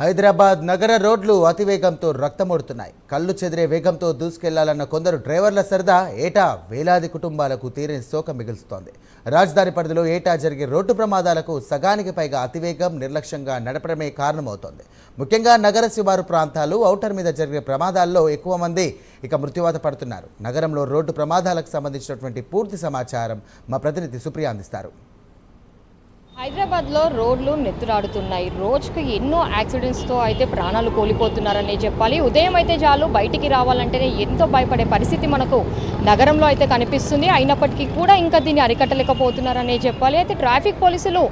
హైదరాబాద్ నగర రోడ్లు అతివేగంతో రక్తమొడుతున్నాయి. కళ్ళు చెదిరే వేగంతో దూసుకెళ్ళాలన్న కొందరు డ్రైవర్ల సరదా ఏటా వేలాది కుటుంబాలకు తీరని శోకం మిగులుస్తోంది. రాజధాని పరిధిలో ఏటా జరిగే రోడ్డు ప్రమాదాలకు సగానికి పైగా అతివేగం నిర్లక్ష్యంగా నడపడమే కారణమవుతోంది. ముఖ్యంగా నగర శివారు ప్రాంతాలు ఔటర్ మీద జరిగే ప్రమాదాల్లో ఎక్కువ మంది ఇక మృత్యువాత పడుతున్నారు. నగరంలో రోడ్డు ప్రమాదాలకు సంబంధించినటువంటి పూర్తి సమాచారం మా ప్రతినిధి సుప్రియ అందిస్తారు. హైదరాబాద్లో రోడ్లు నెత్తురాడుతున్నాయి. రోజుకు ఎన్నో యాక్సిడెంట్స్తో అయితే ప్రాణాలు కోల్పోతున్నారనే చెప్పాలి. ఉదయం అయితే చాలు బయటికి రావాలంటేనే ఎంతో భయపడే పరిస్థితి మనకు నగరంలో అయితే కనిపిస్తుంది. అయినప్పటికీ కూడా ఇంకా దీన్ని అరికట్టలేకపోతున్నారనే చెప్పాలి. అయితే ట్రాఫిక్ పోలీసులు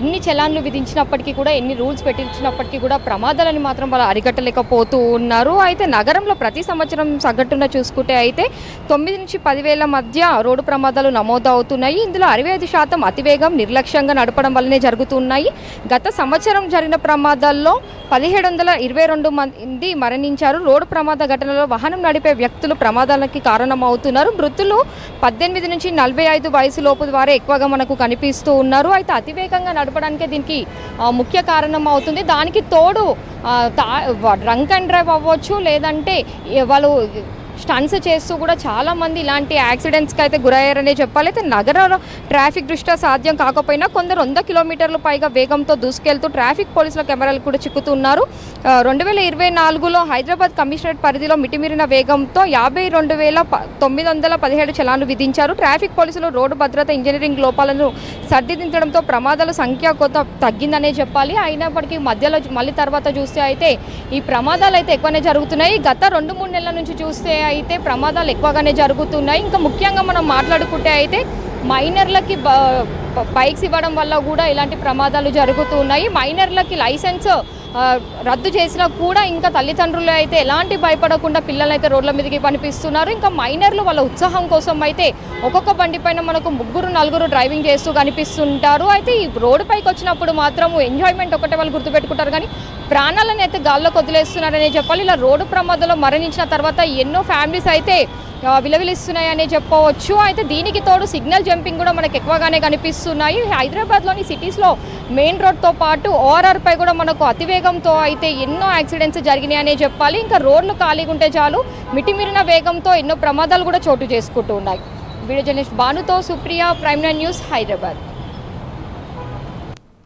ఎన్ని చలాన్లు విధించినప్పటికీ కూడా ఎన్ని రూల్స్ పెట్టించినప్పటికీ కూడా ప్రమాదాలను మాత్రం వాళ్ళు అరికట్టలేకపోతూ ఉన్నారు. అయితే నగరంలో ప్రతి సంవత్సరం సగటున చూసుకుంటే అయితే తొమ్మిది నుంచి పదివేల మధ్య రోడ్డు ప్రమాదాలు నమోదు అవుతున్నాయి ఇందులో అరవై ఐదు శాతం అతివేగం నిర్లక్ష్యంగా నడపడం వల్లనే జరుగుతున్నాయి. గత సంవత్సరం జరిగిన ప్రమాదాల్లో పదిహేడు వందల ఇరవై రెండు మంది మరణించారు. రోడ్డు ప్రమాద ఘటనలో వాహనం నడిపే వ్యక్తులు ప్రమాదాలకి కారణమవుతున్నారు. మృతులు పద్దెనిమిది నుంచి నలభై ఐదు వయసు లోపు ఎక్కువగా మనకు కనిపిస్తూ ఉన్నారు. అయితే అతివేగంగా నడపడానికే దీనికి ముఖ్య కారణం అవుతుంది దానికి తోడు డ్రంక్ అండ్ డ్రైవ్ అవ్వచ్చు లేదంటే వాళ్ళు స్టన్స్ చేస్తూ కూడా చాలా మంది ఇలాంటి యాక్సిడెంట్స్కి అయితే గురయ్యారనే చెప్పాలి. అయితే నగర ట్రాఫిక్ దృష్ట్యా సాధ్యం కాకపోయినా కొందరు వంద కిలోమీటర్ల పైగా వేగంతో దూసుకెళ్తూ ట్రాఫిక్ పోలీసుల కెమెరాలు కూడా చిక్కుతున్నారు. రెండు వేల ఇరవై నాలుగులో హైదరాబాద్ కమిషనరేట్ పరిధిలో మిటిమిరిన వేగంతో యాభై రెండు వేల తొమ్మిది వందల పదిహేడు చలాన్లు విధించారు. ట్రాఫిక్ పోలీసులు రోడ్డు భద్రత ఇంజనీరింగ్ లోపాలను సర్దిదించడంతో ప్రమాదాల సంఖ్య కొత్త తగ్గిందనే చెప్పాలి. అయినప్పటికీ మధ్యలో మళ్ళీ తర్వాత చూస్తే అయితే ఈ ప్రమాదాలు అయితే ఎక్కువనే జరుగుతున్నాయి. గత రెండు మూడు నెలల నుంచి చూస్తే అయితే ప్రమాదాలు ఎక్కువగానే జరుగుతున్నాయి. ఇంకా ముఖ్యంగా మనం మాట్లాడుకుంటే అయితే మైనర్లకి బైక్స్ ఇవ్వడం వల్ల కూడా ఇలాంటి ప్రమాదాలు జరుగుతున్నాయి. మైనర్లకి లైసెన్స్ రద్దు చేసినా కూడా ఇంకా తల్లిదండ్రులు అయితే ఎలాంటి భయపడకుండా పిల్లలు అయితే రోడ్ల మీదకి పనిపిస్తున్నారు. ఇంకా మైనర్లు వాళ్ళ ఉత్సాహం కోసం అయితే ఒక్కొక్క బండి పైన మనకు ముగ్గురు నలుగురు డ్రైవింగ్ చేస్తూ కనిపిస్తుంటారు. అయితే ఈ రోడ్డు పైకి వచ్చినప్పుడు మాత్రం ఎంజాయ్మెంట్ ఒకటే వాళ్ళు గుర్తుపెట్టుకుంటారు. కానీ ప్రాణాలను అయితే గాల్లో వదిలేస్తున్నారనే చెప్పాలి. ఇలా రోడ్డు ప్రమాదంలో మరణించిన తర్వాత ఎన్నో ఫ్యామిలీస్ అయితే విలవిలిస్తున్నాయనే చెప్పవచ్చు. అయితే దీనికి తోడు సిగ్నల్ జంపింగ్ కూడా మనకు ఎక్కువగానే కనిపిస్తున్నాయి. హైదరాబాద్లోని సిటీస్లో మెయిన్ రోడ్తో పాటు ఓఆర్ఆర్పై కూడా మనకు అతివేగంతో అయితే ఎన్నో యాక్సిడెంట్స్ జరిగినాయనే చెప్పాలి. ఇంకా రోడ్లు ఖాళీగా ఉంటే చాలు మిటిమిరిన వేగంతో ఎన్నో ప్రమాదాలు కూడా చోటు చేసుకుంటూ ఉన్నాయి. Video journalist భానుతో Supriya prime nine news Hyderabad.